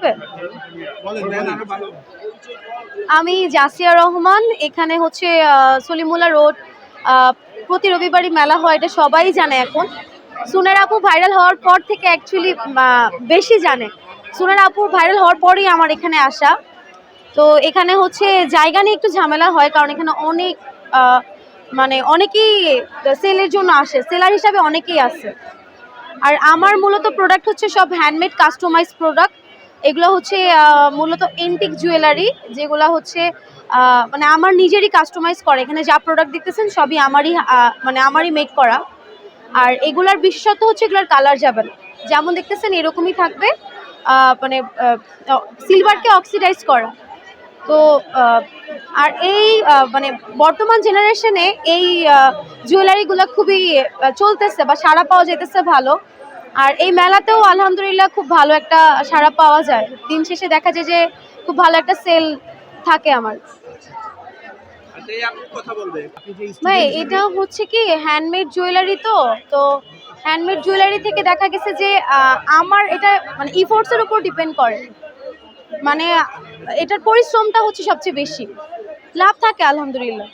হবে? আমি জাসিয়া রহমান এখানে হচ্ছে আহ, সলিমুল্লাহ রোড প্রতি রবিবারই মেলা হয় এটা সবাই জানে এখন। সুনের আপু ভাইরাল হওয়ার পর থেকে অ্যাকচুয়ালি বেশি জানে। সুনের আপু ভাইরাল হওয়ার পরেই আমার এখানে আসা। তো এখানে হচ্ছে জায়গা নিয়ে একটু ঝামেলা হয় কারণ এখানে অনেক মানে অনেকেই সেলের জন্য আসে সেলার হিসাবে অনেকেই আসে। আর আমার মূলত প্রোডাক্ট হচ্ছে সব হ্যান্ডমেড কাস্টমাইজ প্রোডাক্ট এগুলো হচ্ছে মূলত এন্টিক জুয়েলারি যেগুলো হচ্ছে মানে আমার নিজেরই কাস্টমাইজ করে। এখানে যা প্রোডাক্ট দেখতেছেন সবই আমারই মানে আমারই মেক করা। আর এগুলার বিশেষত্ব হচ্ছে এগুলার কালার যাবে না। যেমন দেখতেছেন এরকমই থাকবে মানে সিলভারকে অক্সিডাইজ করা। তো আর এই মানে বর্তমান জেনারেশনে এই জুয়েলারিগুলো খুবই চলতেছে বা সাড়া পাওয়া যেতেছে ভালো। আর এই মেলাতেও আলহামদুলিল্লাহ খুব ভালো একটা সাড়া পাওয়া যায়। দিন শেষে দেখা যায় যে খুব ভালো একটা সেল থাকে আমার। ভাই, এটা হচ্ছে কি হ্যান্ডমেড জুয়েলারি তো? তো হ্যান্ডমেড জুয়েলারি থেকে দেখা গেছে যে আমার এটা মানে ইফোর্টসের উপর ডিপেন্ড করে। মানে এটার পরিশ্রমটা হচ্ছে সবচেয়ে বেশি। লাভ থাকে আলহামদুলিল্লাহ।